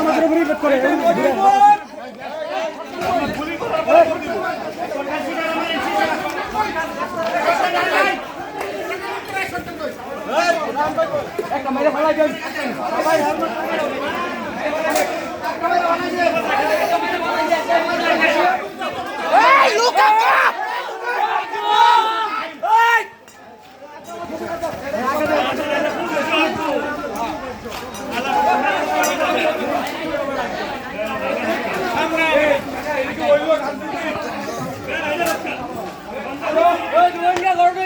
আমাদের উপরে করে। Go, go, go,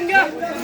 go!